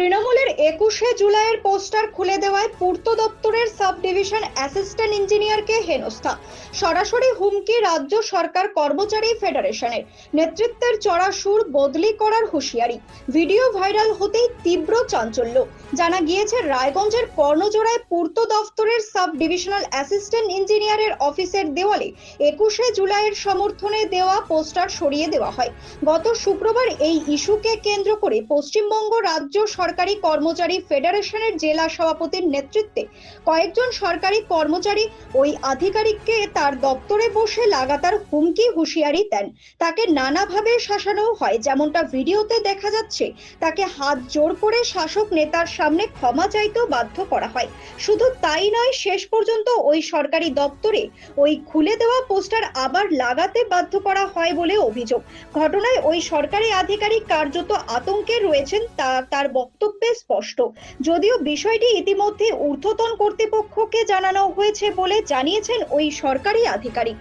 তৃণমূলের একুশে জুলাইয়ের পোস্টার খুলে দেওয়ায় পূর্ত দপ্তরের সাব ডিভিশন অ্যাসিস্ট্যান্ট ইঞ্জিনিয়ারকে হেনস্থা। সরাসরি হুমকি রাজ্য সরকার কর্মচারী ফেডারেশনের। নেতৃত্বের চড়া সুর বদলি করার হুঁশিয়ারি। ভিডিও ভাইরাল হতেই তীব্র চাঞ্চল্য। জানা গিয়েছে, রায়গঞ্জের কর্ণজোড়ায় পূর্ত দফতরের সাব ডিভিশনাল অ্যাসিস্ট্যান্ট ইঞ্জিনিয়ারের অফিসের দেওয়ালে একুশে জুলাইয়ের সমর্থনে দেওয়া পোস্টার সরিয়ে দেওয়া হয়। গত শুক্রবার এই ইস্যুকে কেন্দ্র করে পশ্চিমবঙ্গ রাজ্য সরকারি কর্মচারী ফেডারেশনের জেলা সভাপতির নেতৃত্বে কয়েকজন সরকারি কর্মচারী ওই আধিকারিককে তার দপ্তরে বসে লাগাতার হুমকি হুঁশিয়ারি দেন। তাকে নানাভাবে শাসানো হয়, যেমনটা ভিডিওতে দেখা যাচ্ছে। তাকে হাত জোর করে শাসক নেতার সামনে ক্ষমা চাইতেও বাধ্য করা হয়। শুধু তাই নয়, শেষ পর্যন্ত ওই সরকারি দপ্তরে ওই খুলে দেওয়া পোস্টার আবার লাগাতে বাধ্য করা হয় বলে অভিযোগ। ঘটনায় ওই সরকারি আধিকারিক কার্যত আতঙ্কে রয়েছেন তা, তার বক্তব্যে স্পষ্ট। যদিও বিষয়টি ইতিমধ্যে ঊর্ধ্বতন কর্তৃপক্ষকে জানানো হয়েছে বলে জানিয়েছেন ওই সরকারি আধিকারিক।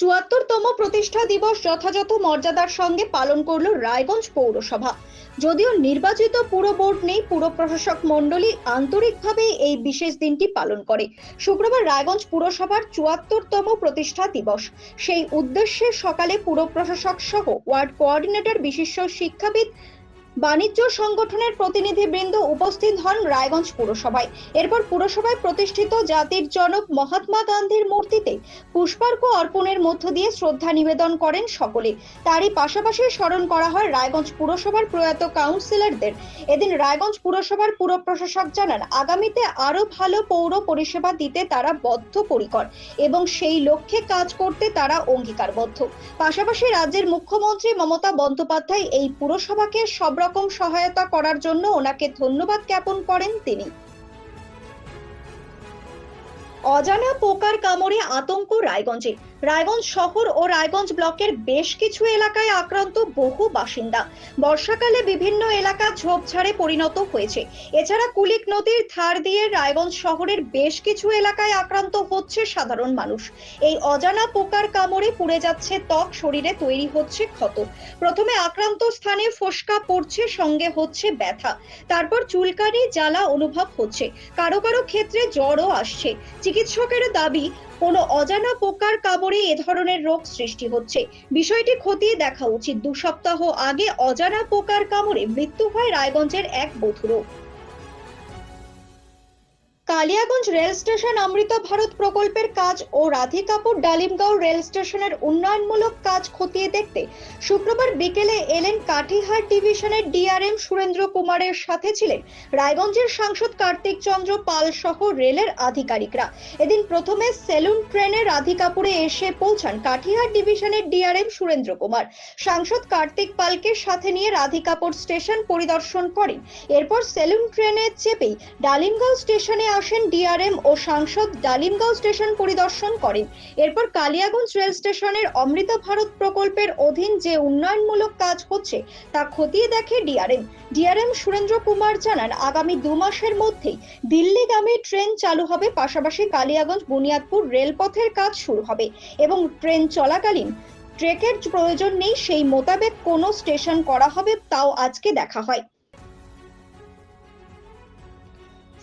চুয়াত্তরতম প্রতিষ্ঠা দিবস যথাযথ মর্যাদার সঙ্গে পালন করল রায়গঞ্জ পৌরসভা। যদিও নির্বাচিত পুর বোর্ড নেই, পুর প্রশাসক মণ্ডলী আন্তরিকভাবে এই বিশেষ দিনটি পালন করে। শুক্রবার রায়গঞ্জ পুরসভার চুয়াত্তরতম প্রতিষ্ঠা দিবস। সেই উদ্দেশ্যে সকালে পুর প্রশাসক সহ ওয়ার্ড কোঅর্ডিনেটর বিশিষ্ট শিক্ষাবিদ বাণিজ্য সংগঠনের প্রতিনিধি প্রতিনিধিবৃন্দ উপস্থিত হন রায়গঞ্জ পুরসভায়। এরপর পুরসভায় প্রতিষ্ঠিত জাতির জনক মহাত্মা গান্ধীর মূর্তিতে পুষ্পার্ঘ্য অর্পণের মধ্য দিয়ে শ্রদ্ধা নিবেদন করেন সকলে। তারই পাশাপাশি স্মরণ করা হয় রায়গঞ্জ পুরসভার প্রয়াত কাউন্সিলরদের। এদিন রায়গঞ্জ পুরসভার পুর প্রশাসক জানান, আগামীতে আরও ভালো পৌর পরিষেবা দিতে তারা বদ্ধপরিকর এবং সেই লক্ষ্যে কাজ করতে তারা অঙ্গীকারবদ্ধ। পাশাপাশি রাজ্যের মুখ্যমন্ত্রী মমতা বন্দ্যোপাধ্যায় এই পুরসভাকে সব রকম সহায়তা করার জন্য ওনাকে ধন্যবাদ জ্ঞাপন করেন তিনি। অজানা পোকার কামড়ে আতঙ্ক রায়গঞ্জে। রায়গঞ্জ শহর ও রায়গঞ্জ ব্লকের বেশ কিছু এলাকায় আক্রান্ত বহু বাসিন্দা। বর্ষাকালে বিভিন্ন এলাকা ঝোপঝাড়ে পরিণত হয়েছে। এছাড়া কুলিক নদীর ধার দিয়ে রায়গঞ্জ শহরের বেশ কিছু এলাকায় আক্রান্ত হচ্ছে সাধারণ মানুষ। এই অজানা পোকার কামড়ে পুড়ে যাচ্ছে ত্বক, শরীরে তৈরি হচ্ছে ক্ষত। প্রথমে আক্রান্ত স্থানে ফোসকা পড়ছে, সঙ্গে হচ্ছে ব্যথা। তারপর চুলকানি, জ্বালা অনুভব হচ্ছে। কারও কারও ক্ষেত্রে জ্বরও আসছে। চিকিৎসকের দাবি, কোনো অজানা পোকার কামড়ে এ ধরনের রোগ সৃষ্টি হচ্ছে। বিষয়টি খতিয়ে দেখা উচিত। দু সপ্তাহ আগে অজানা পোকার কামড়ে মৃত্যু হয় রায়গঞ্জের এক বধুরও। কালিয়াগঞ্জ রেল স্টেশন অমৃত ভারত প্রকল্পের কাজ ও রাধিকাপুর ডালিমগাঁও রেল স্টেশনের উন্নয়নমূলক কাজ খতিয়ে দেখতে শুক্রবার বিকেলে এলেন কাটিহার ডিভিশনের ডিআরএম সুরেন্দ্র কুমারের সাথে ছিলেন রায়গঞ্জের সাংসদ কার্তিক চন্দ্র পাল সহ রেলের আধিকারিকরা। এদিন প্রথমে সেলুন ট্রেনে রাধিকাপুরে এসে পৌঁছান কাটিহার ডিভিশনের ডিআরএম সুরেন্দ্র কুমার। সাংসদ কার্তিক পালকে সাথে নিয়ে রাধিকাপুর স্টেশন পরিদর্শন করেন। এরপর সেলুন ট্রেনে চেপেই ডালিমগাঁও স্টেশনে আসেন ডিআরএম ও সাংসদ ডালিমগাঁও স্টেশন পরিদর্শন করেন। এরপর কালিয়াগঞ্জ রেল স্টেশনের অমৃত ভারত প্রকল্পের অধীন যে উন্নয়নমূলক কাজ হচ্ছে, তা খতিয়ে দেখে ডিআরএম ডিআরএম সুরেন্দ্র কুমার জানান, আগামী দু মাসের মধ্যেই দিল্লিগামী ট্রেন চালু হবে, পাশাপাশি কালিয়াগঞ্জ বুনিয়াদপুর রেলপথের কাজ শুরু হবে এবং ট্রেন চলাকালীন ট্রেকের প্রয়োজন নেই, সেই মোতাবেক কোনো স্টেশন করা হবে, তাও আজকে দেখা হয়।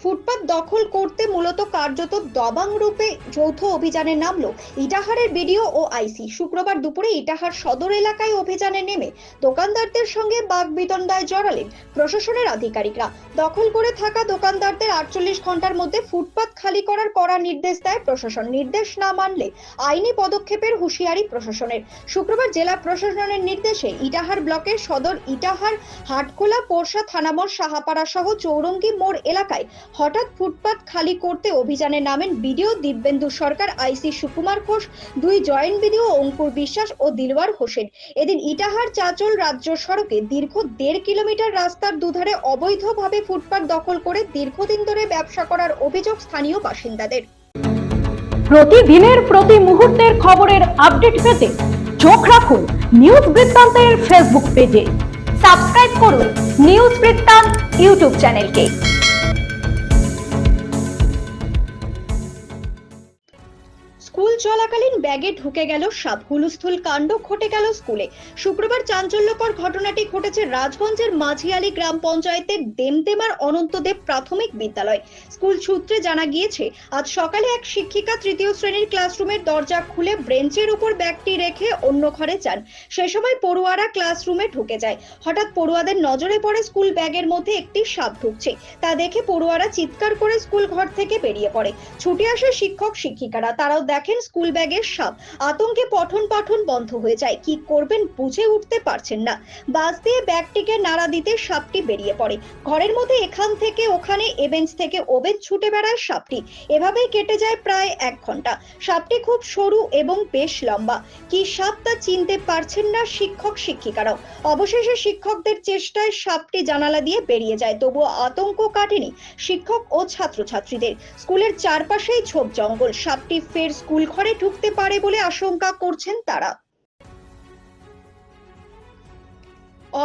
ফুটপাত দখল করতে মূলত কার্যত দবাং রূপে যৌথ অভিযানে নামলো ইটাহারের বিডিও ও আইসি। শুক্রবার দুপুরে ইটাহার সদর এলাকায় অভিযানে নেমে দোকানদারদের সঙ্গে বাঘ বিতণ্ডায় জড়ালেন প্রশাসনের আধিকারিকরা। দখল করে থাকা দোকানদারদের আটচল্লিশ ঘণ্টার মধ্যে ফুটপাত খালি করার কড়া নির্দেশ দেয় প্রশাসন। নির্দেশ না মানলে আইনি পদক্ষেপের হুঁশিয়ারি প্রশাসনের। শুক্রবার জেলা প্রশাসনের নির্দেশে ইটাহার ব্লকের সদর ইটাহার, হাটখোলা, পোরশা থানামোড় সাহাপাড়া সহ চৌরঙ্গি মোড় এলাকায় হঠাৎ ফুটপাত খালি করতে অভিযানে নামেন বিডিও দিব্যেন্দু সরকার, আইসি সুকুমার ঘোষ, দুই জয়েন্ট বিডিও অঙ্কুর বিশ্বাস ও দিলওয়ার হোসেন। এদিন ইটাহার চাচল রাজ্য সড়কে দীর্ঘ দেড় কিলোমিটার রাস্তার দুধারে অবৈধভাবে ফুটপাত দখল করে দীর্ঘদিন ধরে ব্যবসা করার অভিযোগ স্থানীয় বাসিন্দাদের। প্রতিদিনের প্রতি মুহূর্তের খবরের আপডেট পেতে চোখ রাখুন নিউজ বৃত্তান্তের ফেসবুক পেজে। সাবস্ক্রাইব করুন নিউজ বৃত্তান্ত ইউটিউব চ্যানেলকে। স্কুল চলাকালীন ব্যাগে ঢুকে গেল সাপ হুলুস্থুল কাণ্ড, ঘটে গেল স্কুলে। শুক্রবার চাঞ্চল্যকর ঘটনাটি ঘটেছে রাজগঞ্জের মাঝিয়ালি গ্রাম পঞ্চায়েতের দেমদেমার অনন্তদেব প্রাথমিক বিদ্যালয়। স্কুল সূত্রে জানা গিয়েছে, আজ সকালে এক শিক্ষিকা তৃতীয় শ্রেণির ক্লাসরুমের দরজা খুলে ব্রেঞ্চের উপর ব্যাগটি রেখে অন্য ঘরে যান। সে সময় পড়ুয়ারা ক্লাসরুমে ঢুকে যায়। হঠাৎ পড়ুয়াদের নজরে পড়ে স্কুল ব্যাগের মধ্যে একটি সাপ ঢুকছে। তা দেখে পড়ুয়ারা চিৎকার করে স্কুল ঘর থেকে বেরিয়ে পড়ে। ছুটে আসে শিক্ষক শিক্ষিকারা তারাও দেখেন স্কুল ব্যাগের সাপ আতঙ্কে পঠন পাঠন বন্ধ হয়ে যায়। কি করবেন বুঝে উঠতে পারছেন না। বাস দিয়ে ব্যাগটিকে নাড়া দিতে সাপটি বেরিয়ে পড়ে। ঘরের মধ্যে এখান থেকে ওখানে এ বেঞ্চ থেকে ও বেঞ্চ ছুটে বেড়ায় সাপটি। এভাবেই কেটে যায় প্রায় এক ঘণ্টা। সাপটি খুব সরু এবং বেশ লম্বা। কি সাপ তা চিনতে পারছেন না শিক্ষক, শিক্ষিকারাও। অবশেষে শিক্ষকদের চেষ্টায় সাপটি জানালা দিয়ে বেরিয়ে যায়। তবুও আতঙ্ক কাটেনি শিক্ষক ও ছাত্রছাত্রীদের। স্কুলের চারপাশেই ঝোপ জঙ্গল। সাপটি ফের স্কুল ঘরে ঢুকতে পারে বলে আশঙ্কা করছেন তারা।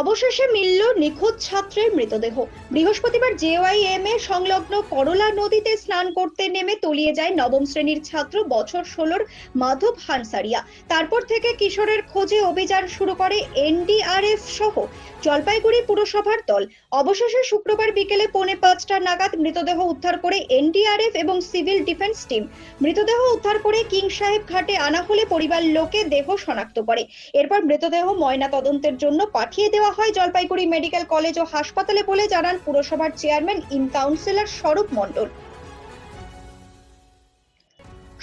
অবশেষে মিলল নিখোঁজ ছাত্রের মৃতদেহ। বৃহস্পতিবার জেওয়াইএম এ সংলগ্ন করলা নদীতে স্নান করতে নেমে তলিয়ে যায় নবম শ্রেণির ছাত্র বছর ষোলোর মাধব হানসারিয়া। তারপর থেকে কিশোরের খোঁজে অভিযান শুরু করে এনডিআরএফ সহ জলপাইগুড়ি পুরসভার দল। অবশেষে শুক্রবার বিকেলে পৌনে পাঁচটা নাগাদ মৃতদেহ উদ্ধার করে এনডিআরএফ এবং সিভিল ডিফেন্স টিম। মৃতদেহ উদ্ধার করে কিং সাহেব ঘাটে আনা হলে পরিবার লোকে দেহ শনাক্ত করে। এরপর মৃতদেহ ময়না তদন্তের জন্য পাঠিয়ে দেওয়া হয় জলপাইগুড়ি মেডিকেল কলেজ ও হাসপাতালে বলে জানান পুরসভার চেয়ারম্যান ইন কাউন্সিলর স্বরূপ মণ্ডল।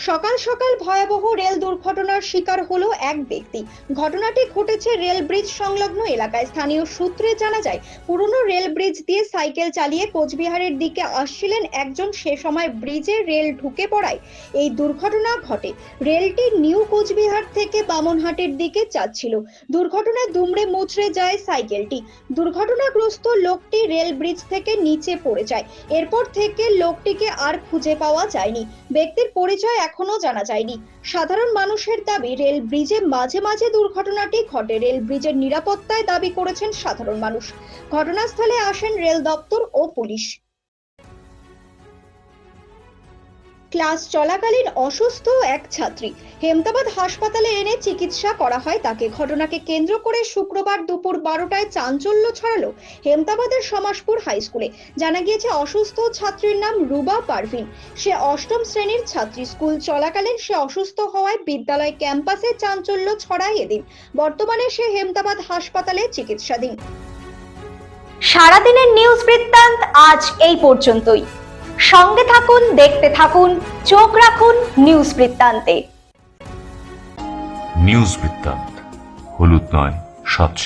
সকাল সকাল ভয়াবহ রেল দুর্ঘটনার শিকার হলো এক ব্যক্তি। ঘটনাটি ঘটেছে রেল ব্রিজ সংলগ্ন এলাকায়। স্থানীয় সূত্রে জানা যায়, পুরনো রেল ব্রিজ দিয়ে সাইকেল চালিয়ে কোচবিহারের দিকে আসছিলেন একজন সে সময় ব্রিজে রেল ঢুকে পড়ায়। এই দুর্ঘটনা ঘটে। রেলটি নিউ কোচবিহার থেকে বামনহাটের দিকে যাচ্ছিল। দুর্ঘটনায় দুমড়ে মুচড়ে যায় সাইকেলটি। দুর্ঘটনাগ্রস্ত লোকটি রেল ব্রিজ থেকে নিচে পড়ে যায়। এরপর থেকে লোকটিকে আর খুঁজে পাওয়া যায়নি। ব্যক্তির পরিচয় এখনও জানা যায়নি। সাধারণ মানুষের দাবি, রেল ব্রিজে মাঝে মাঝে দুর্ঘটনাটি ঘটে। রেল ব্রিজের নিরাপত্তায় দাবি করেছেন সাধারণ মানুষ। ঘটনাস্থলে আসেন রেল দপ্তর ও পুলিশ। ক্লাস চলাকালীন অসুস্থ এক ছাত্রী। হেমতাবাদ হাসপাতালে এনে চিকিৎসা করা হয় তাকে। ঘটনাকে কেন্দ্র করে শুক্রবার দুপুর বারোটায় চাঞ্চল্য ছড়ালো হেমতাবাদের সমাজপুর হাই স্কুলে। জানা গিয়েছে, অসুস্থ ছাত্রীর নাম রুবা পারভিন। সে অষ্টম শ্রেণির ছাত্রী। স্কুল চলাকালীন সে অসুস্থ হওয়ায় বিদ্যালয় ক্যাম্পাসে চাঞ্চল্য ছড়ায় এদিন। বর্তমানে সে হেমতাবাদ হাসপাতালে চিকিৎসাধীন। সারাদিনের নিউজ বৃত্তান্ত আজ এই পর্যন্তই। সঙ্গে থাকুন দেখতে থাকুন চোখ রাখুন নিউজ বৃত্তান্তে। নিউজ বৃত্তান্ত হলুদ নয় স্বচ্ছ